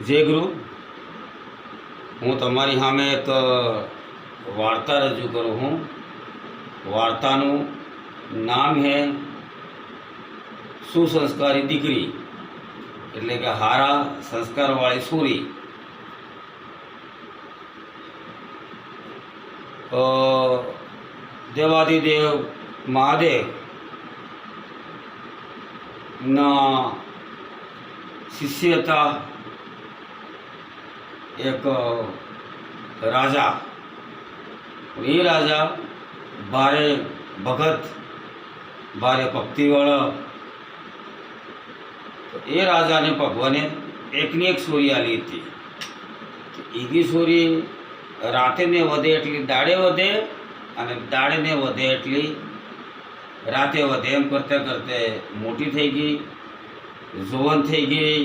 જય ગુરુ હું તમારી સામે એક વાર્તા રજૂ કરું હું વાર્તાનું નામ છે સુસંસ્કારી દીકરી એટલે કે હારા સંસ્કારવાળી સુરી અ, દેવાધિદેવ મહાદેવ ના શિષ્ય હતા એક રાજા, એ રાજા ભારે ભગત, ભારે ભક્તિવાળા. એ રાજાને ભગવાને એકની એક સોરી આલી હતી. ઈગી સોરી રાતે ને વધે એટલી, દાડે વધે અને દાડે ને વધે એટલી, રાતે વધે એમ કરતે કરતે મોટી થઈ ગઈ, જોવન થઈ ગઈ,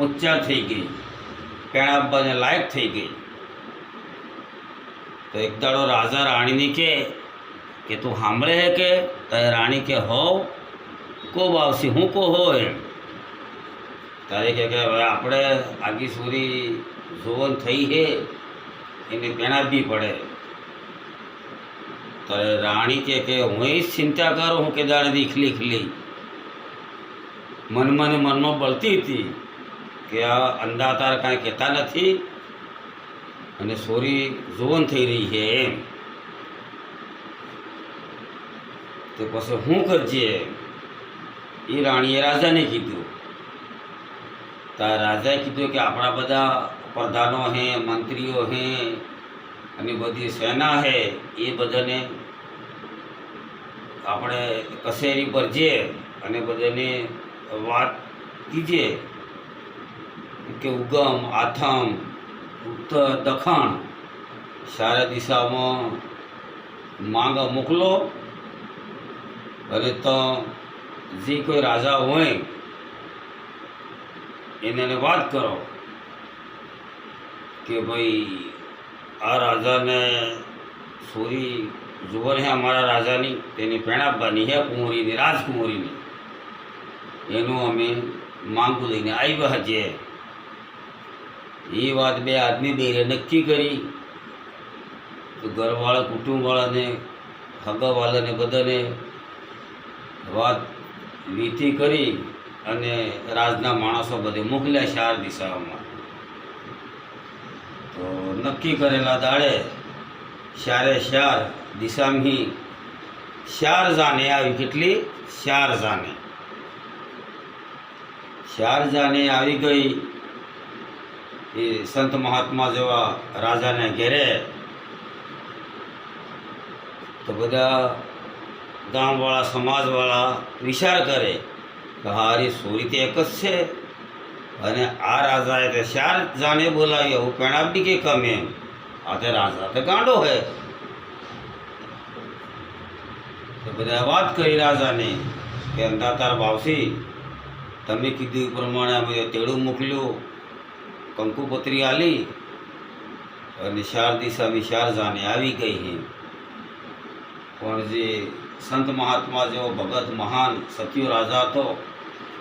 ઊંચા થઈ ગઈ. પેણાબાને લાયક થઈ ગઈ. તો એક દાડો રાજા રાણીને કે કે, તું સાંભળે હે કે? તારે રાણી કે હોવ કો આવશે હું કો હો એમ. તારે કે કે, હવે આપણે આગી સુરી જોવન થઈ હે, એને પેણાબી પડે. તારે રાણી કે કે, હું એ ચિંતા કરું હું કે દાડે દીખલી ખીલી. મનમાં ને મનમાં બળતી હતી. કે આ અંધાતાર કાંઈ કહેતા નથી અને સોરી જોવન થઈ રહી છે એમ. તો પછી શું કરજે? એ રાણીએ રાજાને કીધું. તા રાજાએ કીધું કે આપણા બધા પ્રધાનો હે, મંત્રીઓ હે અને બધી સેના હે, એ બધાને આપણે કચેરી પર જઈએ અને બધાને વાત કીજે. કે ઉગમ, આથમ ઉત્તર દખણ સારા દિશામાં માંગ મોકલો. અને તો જે કોઈ રાજા હોય, એને વાત કરો કે ભાઈ, આ રાજાને સોરી જુવર હે અમારા રાજાની, તેની પેણાબાની હે કુંવરીની, રાજકુંવરીની. એનું અમે માંગુ લઈને આવ્યા છે એ વાત બે આદમી બેરે નક્કી કરી. તો ઘરવાળા, કુટુંબવાળાને હગાવાળાને બધાને વાત વીતી કરી અને રાજના માણસો બધે મોકલ્યા ચાર દિશાઓમાં. તો નક્કી કરેલા દાડે ચારે ચાર દિશામાં ચાર જાને આવી કેટલી? ચાર જાને. ચાર જાને આવી ગઈ એ સંત મહાત્મા જેવા રાજાને ઘેરે. તો બધા ગામવાળા, સમાજવાળા વિચાર કરે કે હારી સોરી તો એક જ છે. અને આ રાજાએ તે ચાર જાને બોલાવી હું પેણાબી કે કમે એમ. આ તે રાજા તો ગાંડો હે. તો બધા વાત કરી રાજાને કે અંધાતાર ભાવસી તમે કીધું પ્રમાણે અમે તેડું મોકલ્યું. કંકુપત્રી આલી અને ચાર દિશા જાને આવી ગઈ હે. પણ જે સંત મહાત્મા જેવો ભગત મહાન સત્યો રાજા હતો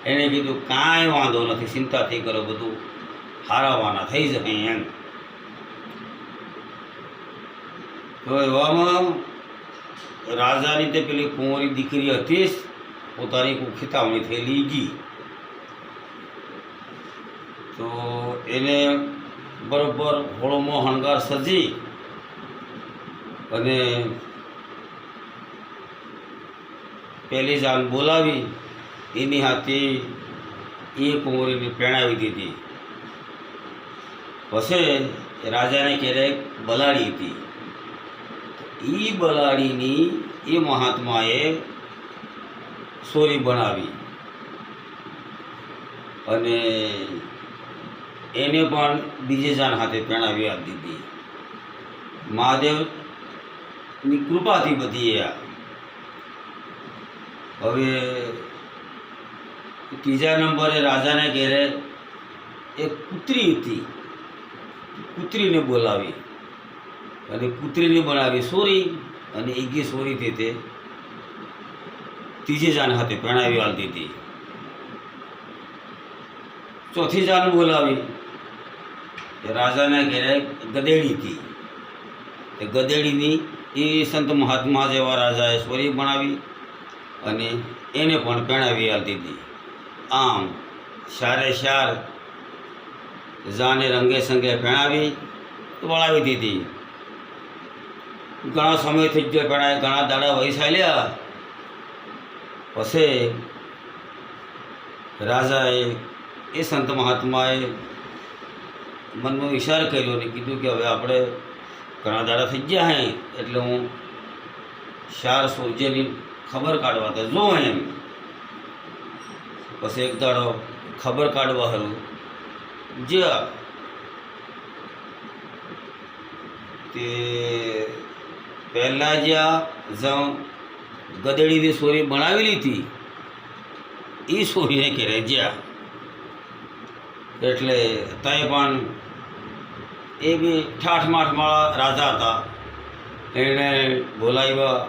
એણે કીધું, કાંઈ વાંધો નથી, ચિંતાથી કરો બધું. હારાવાના થઈ જશે એમ. તો એવામાં રાજાની તે પેલી કુંવરી દીકરી હતી જ, પોતાની ખિતાવણી થયેલી ગઈ તો એને બરોબર હોળોમાં હણગાર સજી અને પહેલી જાન બોલાવી, એની હાથે એ કુંવરીને પહેણાવી દીધી. પછી રાજાને ક્યારેક બલાડી હતી. એ બલાડીની એ મહાત્માએ સોરી બનાવી. અને એને પણ બીજે જાન હાથે પેણાવી આપી દીધી મહાદેવની કૃપાથી બધી એ હવે ત્રીજા નંબરે રાજાને ઘેરે એક કૂતરી હતી. કૂતરીને બોલાવી. અને કૂતરીને બનાવી સોરી અને ઈગી સોરી તે તે ત્રીજી જાન હાથે પહેણાવી આલતી હતી ચોથી જાન બોલાવી. રાજાના ઘેરે ગદેડી હતી. એ ગદેડીની એ સંત મહાત્મા જેવા રાજાએ સ્વરી બનાવી અને એને પણ પહેણાવી આવતી હતી. આમ શારે શાર જાને રંગે સંગે પહેણાવી વળાવી દીધી. ઘણા સમયથી ગયો પહેણાય, ઘણા દાડા વહી પછી રાજાએ એ સંત મહાત્માએ મનમાં વિચાર કર્યો અને કીધું કે હવે આપણે ઘણા દાડા થઈ ગયા હે, એટલે હું ચાર સૂર્યની ખબર કાઢવા તો જોઉં એમ. પછી એક દાડો ખબર કાઢવા હરું. જ્યાં તે પહેલાં જ્યાં જ્યાં ગદડીની સોરી બનાવેલી હતી એ સોરીને ઘેરે જ્યાં એટલે તય પણ એ બી ઠાઠમાઠવાળા રાજા હતા. એણે બોલાવ્યા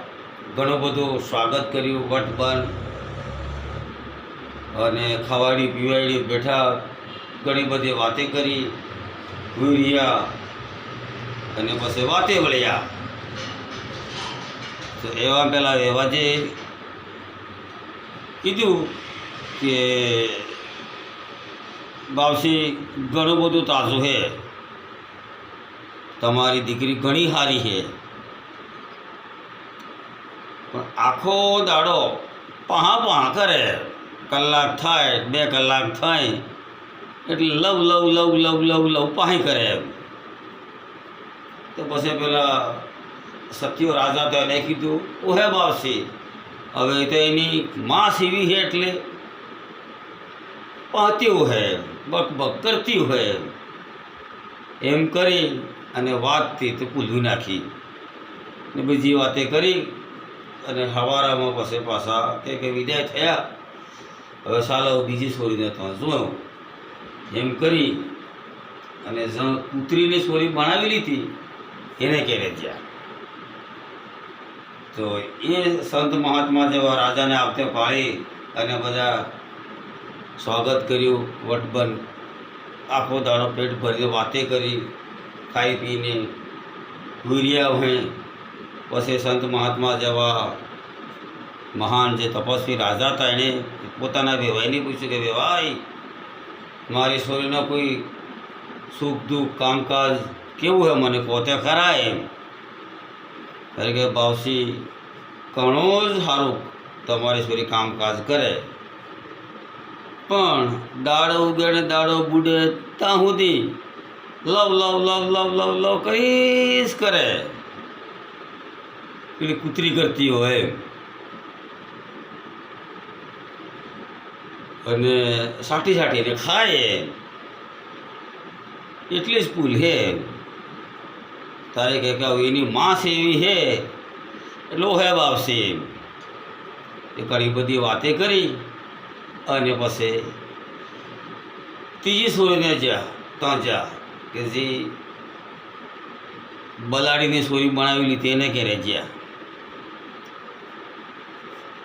ઘણું બધું સ્વાગત કર્યું વટબન અને ખવાડી પીવાડી બેઠા, ઘણી બધી વાતે કરી હુરિયા અને પછી વાતે વળ્યા. તો એવા પહેલાં એવા જે કીધું કે બાવસી ઘણું બધું તાજું છે તમારી દીકરી ઘણી સારી છે પણ આખો દાડો પહા પહા કરે. કલાક થાય, બે કલાક થાય. એટલે લવ લવ લવ લવ લવ લવ પાહી કરે એમ. તો પછી પેલા સત્યો રાજા તો એને કીધું, ઓહે બાવસી, હવે તો એની માં સીવી છે એટલે પાતી હોય બક કરતી હોય એમ કરી અને વાતથી તો ભૂલવી નાખી. ને બીજી વાતે કરી અને હવારામાં પછી પાછા કે કે વિદાય થયા. હવે સાલો બીજી છોરીને તો જોયો એમ. કરી અને જ કૂતરીને છોરી બનાવી લીધી. એને ઘેરે જ્યાં તો એ સંત મહાત્મા જેવા રાજાને આપતે પાળી અને બધા સ્વાગત કર્યું વટબન. આખો દાડો પેટ ભરીને વાતે કરી, ખાઈ પીને ગુરિયા હોય પછી સંત મહાત્મા જેવા મહાન જે તપસ્વી રાજા હતા, એણે પોતાના વેવાઈને પૂછ્યું કે, વેવાઈ, મારી છોરીનો કોઈ સુખ દુઃખ કામકાજ કેવું હે? મને પોતે ખરા એમ. ત્યારે કે, બાવસી, ઘણો જ સારું તમારી છોરી કામકાજ કરે. પણ દાડો ઉગે ને દાડો બુડે ત્યાં સુધી લવ લવ લવ લવ લવ લવ કરીશ કરે. પેલી કૂતરી કરતી હોય અને સાટી સાટીને ખાય એટલી જ ભૂલ હે તારે કે કે એની માં છે એવી હે એટલે ઓહેબ આવશે એમ. એ કરી બધી વાતે કરી. અને પછી ત્રીજી સોરીને જ્યાં, ત્યાં જ્યાં, કે જે બલાડીની સોરી બનાવેલી તેને ઘેરે જ્યાં.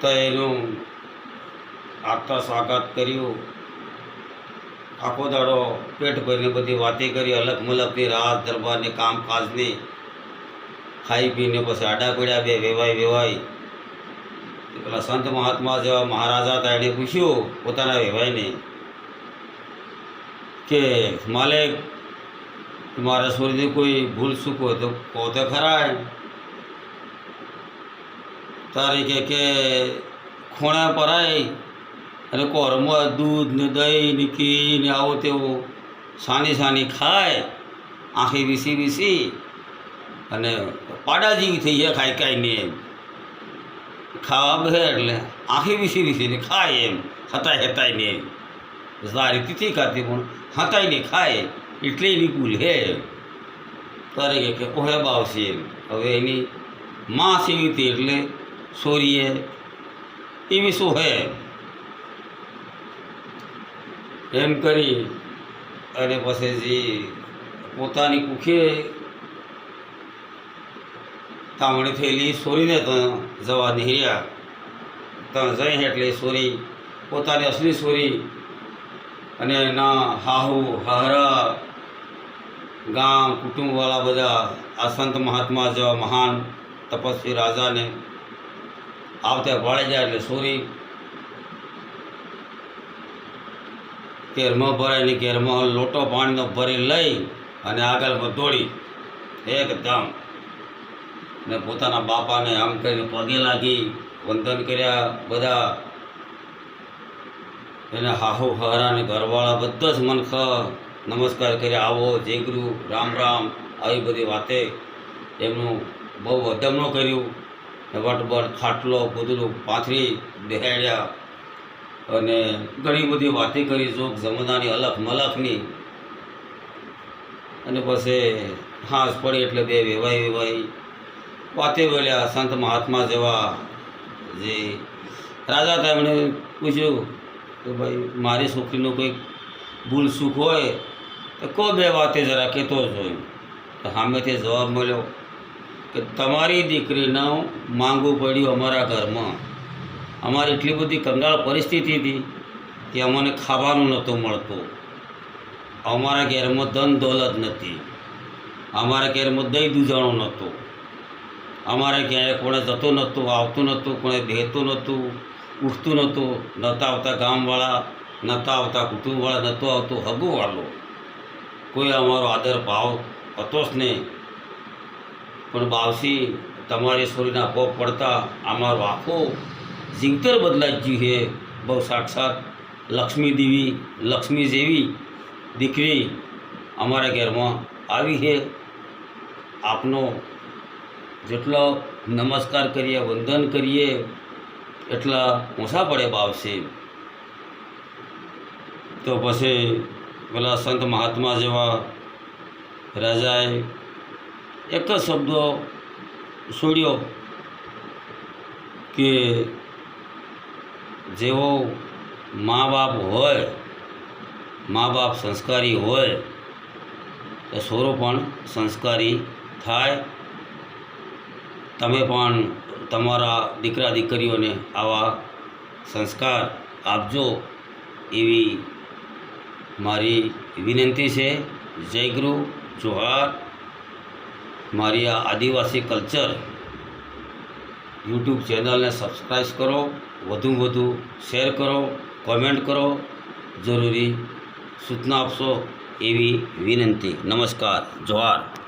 તો એનું આપતા સ્વાગત કર્યું. આખો દાડો પેટ ભરીને બધી વાતે કરી અલગ મલકની રાત દરબારની કામકાજની ખાઈ પીને પછી આડા પડ્યા બે વેવાય વેવાય. પેલા સંત મહાત્મા જેવા મહારાજા હતા એણે પૂછ્યું પોતાના વેવાઈને કે, માલિક મારા છોરીની કોઈ ભૂલ ચૂક હોય તો કહો તો ખરા તારીખે તારી કે ખૂણા પરાય અને કોરમાં દૂધ ને દહીં ને ઘી ને આવો તેવો સાની સાની ખાય, આંખી વીસી વીસી અને પાડા જેવી થઈ જાય ખાઈ ખાઈને એમ. ખાવા બે એટલે આંખી વીસી વીસીને ખાય એમ. હતાય હતાય ને. સારી તિથિ ખાતી પણ હતાઈને ખાય. એટલે એની ભૂલ હે. તારે કે કે ઓહે બાવશે એમ. હવે એની માં સેવી હતી એટલે સોરીએ એવી શું હે. એમ કરી અને પછી પોતાની કુખે તામણી થયેલી સોરીને ત્યાં જવા નિહર્યા ત્યાં જઈ એટલે સોરી, પોતાની અસલી સોરી અને એના હાહુ, હહરા, ગામ, કુટુંબવાળા બધા આ મહાત્મા જેવા મહાન તપસ્વી રાજાને આવતે ભાળે જાય એટલે સોરી. કેરમાં ભરાય ને કેરમાં લોટો પાણીનો ભરી લઈ અને આગળ દોડી. એકદમ. ને પોતાના બાપાને આમ કરીને પગે લાગી, વંદન કર્યા બધા. એને હાહો હારાને ઘરવાળા બધા જ મનખ નમસ્કાર કર્યા, આવો જય ગુરુ રામ રામ, આવી બધી વાતે. એમનું બહુ વધમણું કર્યું. ને ખાટલો બધું પાથરી દેહાડ્યા અને ઘણી બધી વાતે કરી જોક જમદાની અલખ મલખની. અને પછી હાંસ પડી એટલે બે વેવાઈ વેવાઈ. વાતે વળ્યા સંત મહાત્મા જેવા જે રાજા હતા, એમણે પૂછ્યું કે ભાઈ, મારી છોકરીનું કંઈક ભૂલ સુખ હોય તો કો બે વાતે જરા કહેતો જ હોય. તો સામેથી જવાબ મળ્યો કે તમારી દીકરીનું માંગવું પડ્યું અમારા ઘરમાં. અમારી એટલી બધી કંગાળ પરિસ્થિતિ હતી કે અમને ખાવાનું નહોતું મળતું. અમારા ઘેરમાં ધન દોલત નથી. અમારા ઘેરમાં દહીં દૂધાણું નહોતું. અમારે ક્યાંય કોણે જતું નહોતું, આવતું નહોતું, કોણે બેહતું નહોતું, ઉઠતું નહોતું નહોતા આવતા ગામવાળા નહોતા આવતા કુટુંબવાળા નહોતું આવતું હગુવાળું. કોઈ અમારો આદર ભાવ હતો જ નહીં. પણ બાવસી, તમારી સોરીના કોપ પડતા અમારું આખું જીવતર બદલાઈ ગયું છે. બહુ સાક્ષાત લક્ષ્મી દેવી, લક્ષ્મી જેવી દીકરી અમારા ઘરમાં આવી છે. આપનો જેટલો નમસ્કાર કરીએ, વંદન કરીએ, એટલા ઓછા પડે બાવશે તો પછી પેલા સંત મહાત્મા જેવા રાજાએ એક જ શબ્દો છોડ્યો કે જેવો મા બાપ હોય મા બાપ સંસ્કારી હોય, તો સોરો પણ સંસ્કારી થાય તમે પણ તમારા દીકરા દીકરીઓને આવા સંસ્કાર આપજો એવી મારી વિનંતી છે. જય ગુરુ, જોહાર. મારી આ આદિવાસી કલ્ચર યુટ્યુબ ચેનલને સબસ્ક્રાઈબ કરો વધુ વધુ શેર કરો, કોમેન્ટ કરો. જરૂરી સૂચના આપશો એવી વિનંતી. નમસ્કાર, જોહાર.